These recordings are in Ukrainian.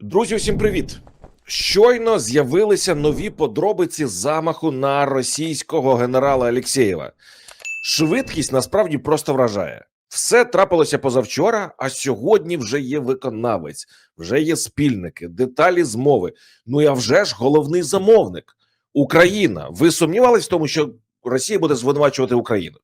Друзі, усім привіт! Щойно з'явилися нові подробиці замаху на російського генерала Алєксєєва. Швидкість насправді просто вражає. Все трапилося позавчора, а сьогодні вже є виконавець, вже є спільники, деталі змови. Ну і а вже ж головний замовник Україна. Ви сумнівались в тому, що Росія буде звинувачувати Україну?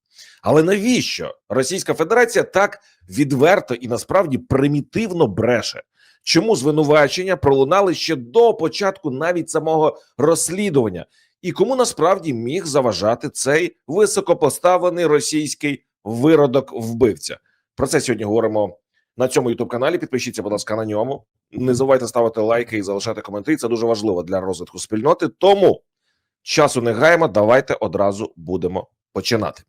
Але навіщо Російська Федерація так відверто і насправді примітивно бреше? Чому звинувачення пролунали ще до початку навіть самого розслідування, і кому насправді міг заважати цей високопоставлений російський виродок вбивця? Про це сьогодні говоримо на цьому youtube каналі. Підпишіться, будь ласка, на ньому. Не забувайте ставити лайки і залишати коментарі. Це дуже важливо для розвитку спільноти. Тому часу не гаємо. Давайте одразу будемо починати.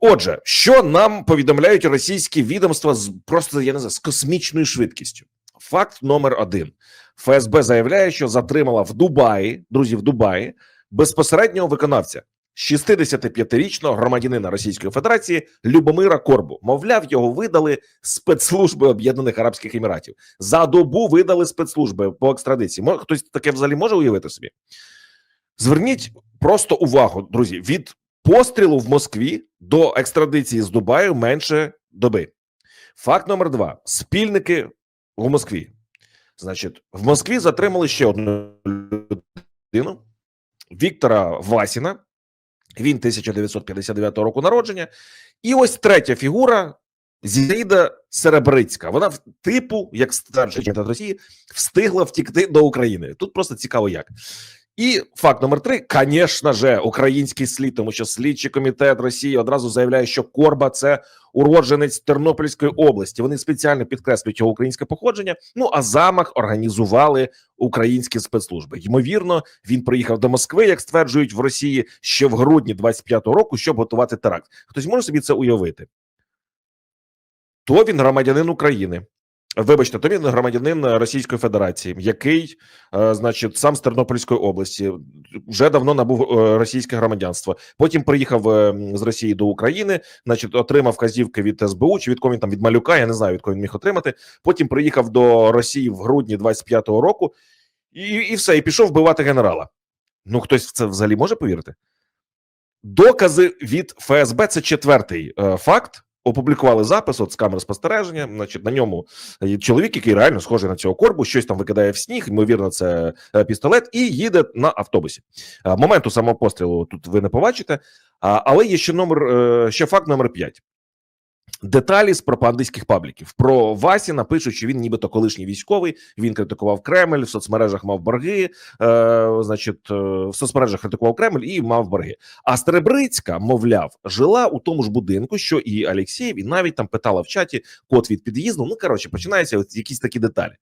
Отже, що нам повідомляють російські відомства з просто я не знаю, з космічною швидкістю? Факт номер один: ФСБ заявляє, що затримала в Дубаї, друзі, в Дубаї безпосереднього виконавця 65-річного громадянина Російської Федерації Любомира Корбу. Мовляв, його видали спецслужби Об'єднаних Арабських Еміратів. За добу видали спецслужби по екстрадиції. Хтось таке взагалі може уявити собі? Зверніть просто увагу, друзі, від пострілу в Москві до екстрадиції з Дубаю менше доби. Факт номер два: спільники в Москві. Значить, в Москві затримали ще одну людину Віктора Васіна. Він 1959 року народження. І ось третя фігура Зінаїда Серебрицька. Вона типу, як стверджує Комітет Росії, встигла втікти до України. Тут просто цікаво, як. І факт номер три, звісно же, український слід, тому що слідчий комітет Росії одразу заявляє, що Корба це уродженець Тернопільської області. Вони спеціально підкреслюють його українське походження. Ну а замах організували українські спецслужби. Ймовірно, він приїхав до Москви, як стверджують в Росії, ще в грудні 25-го року, щоб готувати теракт. Хтось може собі це уявити? То він громадянин України. Вибачте, то він громадянин Російської Федерації, який, е, значить, сам з Тернопільської області вже давно набув е, російське громадянство. Потім приїхав е, з Росії до України, значить, отримав вказівки від СБУ чи від кого він там від малюка. Я не знаю, від кого він міг отримати. Потім приїхав до Росії в грудні 25-го року, і, і все, і пішов вбивати генерала. Ну хтось в це взагалі може повірити? Докази від ФСБ це четвертий е, факт. Опублікували запис от з камер спостереження. Значить, на ньому є чоловік, який реально схожий на цього корбу, щось там викидає в сніг. Ймовірно, це е, пістолет, і їде на автобусі. Е, Моменту самого пострілу тут ви не побачите. Але є ще номер, е, ще факт номер 5. Деталі з пропагандистських пабліків про Васіна пишуть, що він нібито колишній військовий. Він критикував Кремль в соцмережах, мав борги. Е, значить, е, в соцмережах критикував Кремль і мав борги. А Стребрицька, мовляв, жила у тому ж будинку, що і Алєксєєв, і навіть там питала в чаті код від під'їзду. Ну коротше, починаються якісь такі деталі.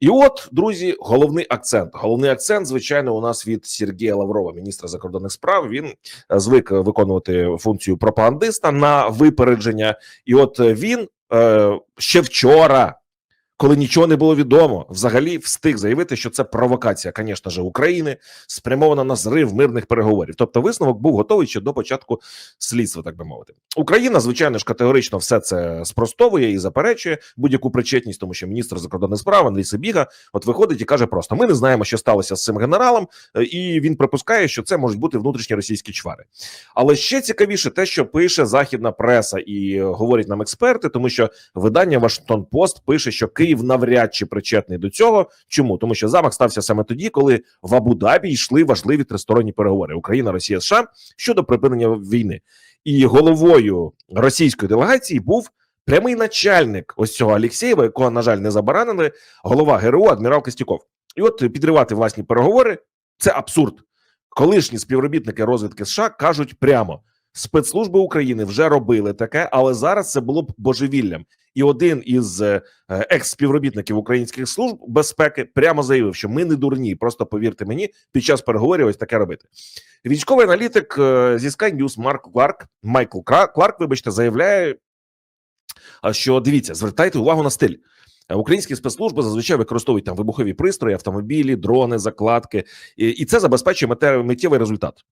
І от, друзі, головний акцент. Головний акцент, звичайно, у нас від Сергія Лаврова, міністра закордонних справ. Він е, звик виконувати функцію пропагандиста на випередження. І от е, він е, ще вчора, коли нічого не було відомо, взагалі встиг заявити, що це провокація, звісно ж, України, спрямована на зрив мирних переговорів. Тобто, висновок був готовий ще до початку слідства, так би мовити. Україна, звичайно ж, категорично все це спростовує і заперечує будь-яку причетність, тому що міністр закордонних справ Андрій Сибіга от виходить і каже: просто ми не знаємо, що сталося з цим генералом, е, і він припускає, що це можуть бути внутрішні російські чвари. Але ще цікавіше те, що пише західна преса і е, говорять нам експерти, тому що видання Вашингтон Пост пише, що Київ навряд чи причетний до цього. Чому тому, що замах стався саме тоді, коли в Абу-Дабі йшли важливі тристоронні переговори Україна, Росія, США щодо припинення війни, і головою російської делегації був. Прямий начальник ось цього Алєксєєва, якого, на жаль, не забаранили, голова ГРУ адмірал Костюков. І от підривати власні переговори це абсурд. Колишні співробітники розвідки США кажуть прямо: спецслужби України вже робили таке, але зараз це було б божевіллям. І один із е, екс-співробітників українських служб безпеки прямо заявив, що ми не дурні. Просто повірте мені, під час переговорів ось таке робити. Військовий аналітик е, зі Sky News Марк Кларк, Майкл Кларк, вибачте, заявляє, що дивіться, звертайте увагу на стиль. Е, Українські спецслужби зазвичай використовують там вибухові пристрої, автомобілі, дрони, закладки, і це забезпечує миттєвий результат.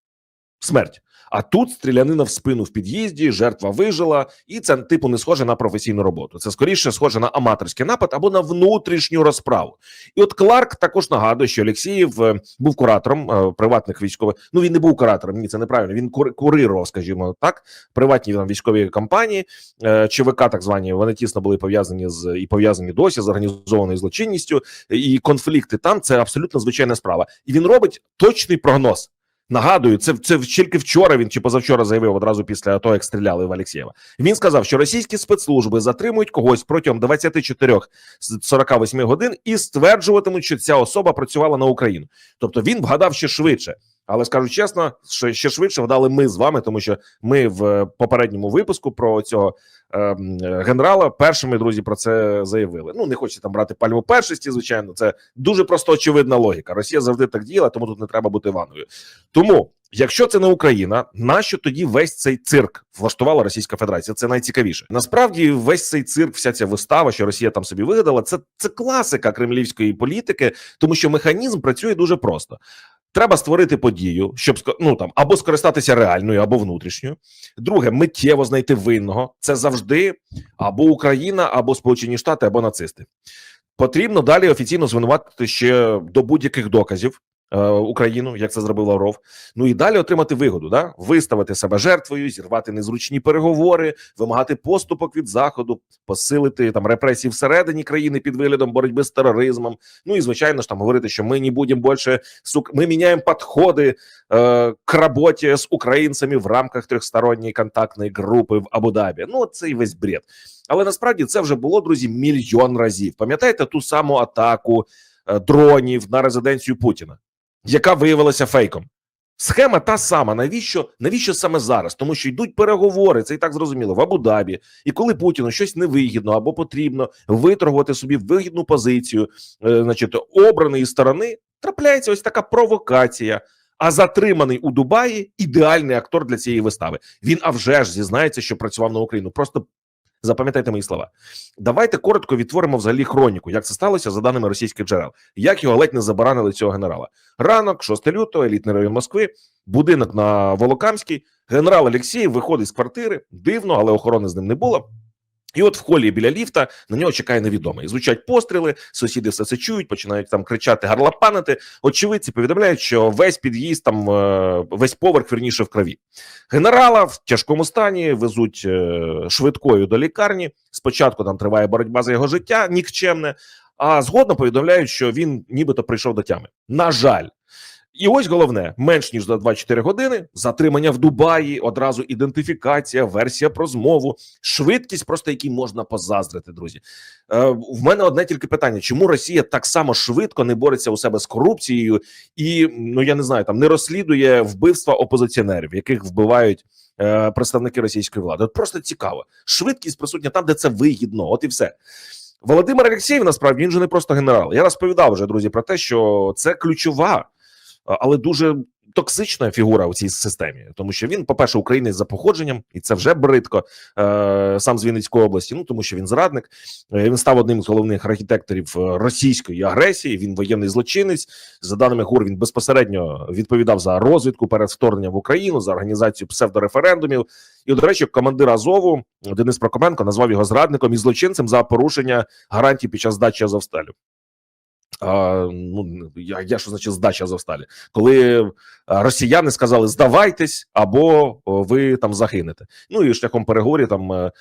Смерть. А тут стрілянина в спину в під'їзді, жертва вижила, і це типу не схоже на професійну роботу. Це скоріше схоже на аматорський напад або на внутрішню розправу. І от Кларк також нагадує, що Олексієв е, був куратором е, приватних військових. Ну він не був куратором. Ні, це неправильно. Він кур- курирував, скажімо так, приватні там військові компанії, е, ЧВК, так звані. Вони тісно були пов'язані з і пов'язані досі з організованою злочинністю. І конфлікти там це абсолютно звичайна справа. І він робить точний прогноз. Нагадую, це це тільки вчора він чи позавчора заявив одразу після того, як стріляли в Алєксєєва. Він сказав, що російські спецслужби затримують когось протягом 24 з 48 годин і стверджуватимуть, що ця особа працювала на Україну. Тобто він вгадав ще швидше. Але скажу чесно, що ще швидше вдали ми з вами, тому що ми в попередньому випуску про цього е, генерала першими друзі про це заявили. Ну не хочеться там брати пальму першості. Звичайно, це дуже просто очевидна логіка. Росія завжди так діяла, тому тут не треба бути ванною. Тому, якщо це не Україна, нащо тоді весь цей цирк влаштувала Російська Федерація? Це найцікавіше. Насправді, весь цей цирк, вся ця вистава, що Росія там собі вигадала, це, це класика кремлівської політики, тому що механізм працює дуже просто. Треба створити подію, щоб ну там або скористатися реальною, або внутрішньою. Друге, миттєво знайти винного. Це завжди або Україна, або Сполучені Штати, або нацисти. Потрібно далі офіційно звинуватити ще до будь-яких доказів Україну, як це зробив Лавров. Ну і далі отримати вигоду, да? виставити себе жертвою, зірвати незручні переговори, вимагати поступок від заходу, посилити там репресії всередині країни під виглядом боротьби з тероризмом. Ну і звичайно ж там говорити, що ми не будемо більше сук... ми міняємо підходи э, к работе с украинцами в рамках трьохсторонньої контактної групи в Абу-Дабі. Ну, це і весь бред. Але насправді це вже було, друзі, мільйон разів. Пам'ятаєте ту саму атаку е, дронів на резиденцію Путіна, яка виявилася фейком? Схема та сама. Навіщо навіщо саме зараз? Тому що йдуть переговори, це і так зрозуміло в Абу-Дабі. І коли Путіну щось невигідно або потрібно виторгувати собі вигідну позицію, е, значить, обраної сторони, трапляється ось така провокація. А затриманий у Дубаї ідеальний актор для цієї вистави. Він а вже ж зізнається, що працював на Україну. Просто запам'ятайте мої слова. Давайте коротко відтворимо взагалі хроніку, як це сталося за даними російських джерел, як його ледь не забаранили цього генерала. Ранок, 6 лютого, елітний район Москви, будинок на Волокамській. Генерал Олексій виходить з квартири. Дивно, але охорони з ним не було. І от в холі біля ліфта на нього чекає невідомий. Звучать постріли, сусіди все це чують, починають там кричати, гарлапанити. Очевидці повідомляють, що весь під'їзд там е, весь поверх вірніше в крові. Генерала в тяжкому стані везуть е, швидкою до лікарні. Спочатку там триває боротьба за його життя, нікчемне. А згодом повідомляють, що він нібито прийшов до тями. На жаль. І ось головне: менш ніж за 24 години затримання в Дубаї, одразу ідентифікація, версія про змову, швидкість, просто якій можна позаздрити, друзі. Е, в мене одне тільки питання: чому Росія так само швидко не бореться у себе з корупцією і ну я не знаю, там не розслідує вбивства опозиціонерів, яких вбивають е, представники російської влади? От просто цікаво. Швидкість присутня там, де це вигідно. От і все. Володимир Алексєєв, насправді він же не просто генерал. Я розповідав вже друзі про те, що це ключова, але дуже токсична фігура у цій системі, тому що він, по-перше, українець за походженням, і це вже бридко. Е, сам з Вінницької області. Ну тому що він зрадник. Е, Він став одним з головних архітекторів е, російської агресії. Він воєнний злочинець. За даними ГУР, він безпосередньо відповідав за розвідку перед вторгненням в Україну, за організацію псевдореферендумів. І, до речі, командир Азову Денис Прокоменко назвав його зрадником і злочинцем за порушення гарантій під час здачі Азовсталю. А, ну я, я що значить здача Азовсталі, коли е, росіяни сказали здавайтесь або ви там загинете. Ну і шляхом переговорів там е,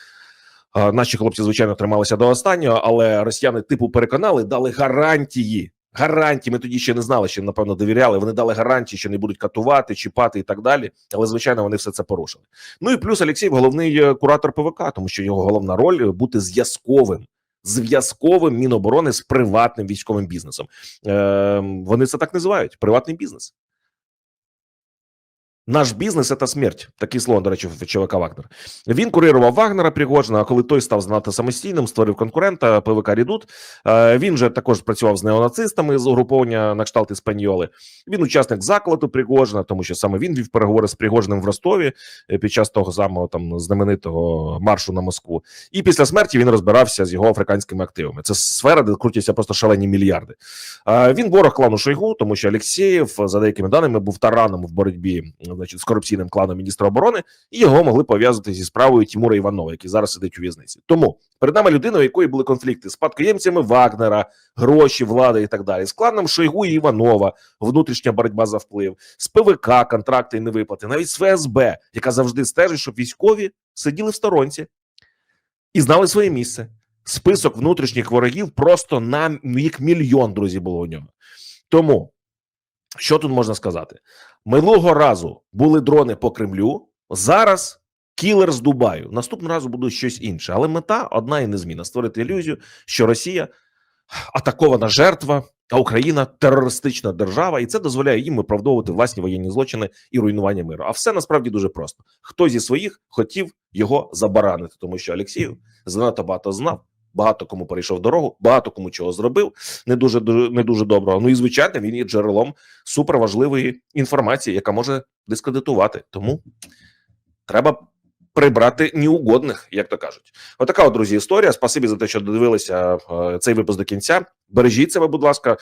наші хлопці звичайно трималися до останнього, але росіяни типу переконали, дали гарантії. Гарантії, ми тоді ще не знали, що напевно довіряли. Вони дали гарантії, що не будуть катувати, чіпати і так далі. Але звичайно, вони все це порушили. Ну і плюс Олексій головний е, куратор ПВК, тому що його головна роль бути зв'язковим зв'язковим міноборони з приватним військовим бізнесом. Е, Вони це так називають: приватний бізнес. Наш бізнес це смерть. Такий слон, до речі, ЧВК Вагнер. Він курирував Вагнера Пригожина, а коли той став занадто самостійним, створив конкурента ПВК Рідут. Е, Він же також працював з неонацистами з угруповання на кшталт Іспаньоли. Він учасник закладу Пригожина, тому що саме він вів переговори з Пригожиним в Ростові е, під час того самого там знаменитого маршу на Москву. І після смерті він розбирався з його африканськими активами. Це сфера, де крутяться просто шалені мільярди. Е, Він ворог клану Шойгу, тому що Алексєєв, за деякими даними, був тараном в боротьбі значить, з корупційним кланом міністра оборони, і його могли пов'язати зі справою Тимура Іванова, який зараз сидить у в'язниці. Тому перед нами людина, у якої були конфлікти з спадкоємцями Вагнера, гроші, влада і так далі, з кланом Шойгу і Іванова, внутрішня боротьба за вплив, з ПВК, контракти і невиплати, навіть з ФСБ, яка завжди стежить, щоб військові сиділи в сторонці і знали своє місце. Список внутрішніх ворогів просто на як мільйон друзі було у нього. Тому що тут можна сказати? Минулого разу були дрони по Кремлю. Зараз кілер з Дубаю. Наступного разу буде щось інше, але мета одна і незмінна: створити ілюзію, що Росія атакована жертва, а Україна терористична держава, і це дозволяє їм виправдовувати власні воєнні злочини і руйнування миру. А все насправді дуже просто. Хто зі своїх хотів його забаранити, тому що Олексію занадто багато знав. Багато кому перейшов дорогу, багато кому чого зробив не дуже дуже не дуже доброго. Ну і звичайно, він є джерелом суперважливої інформації, яка може дискредитувати. Тому треба прибрати неугодних, як то кажуть. Отака, от, друзі, історія. Спасибі за те, що додивилися е, цей випуск до кінця. Бережіть себе, будь ласка.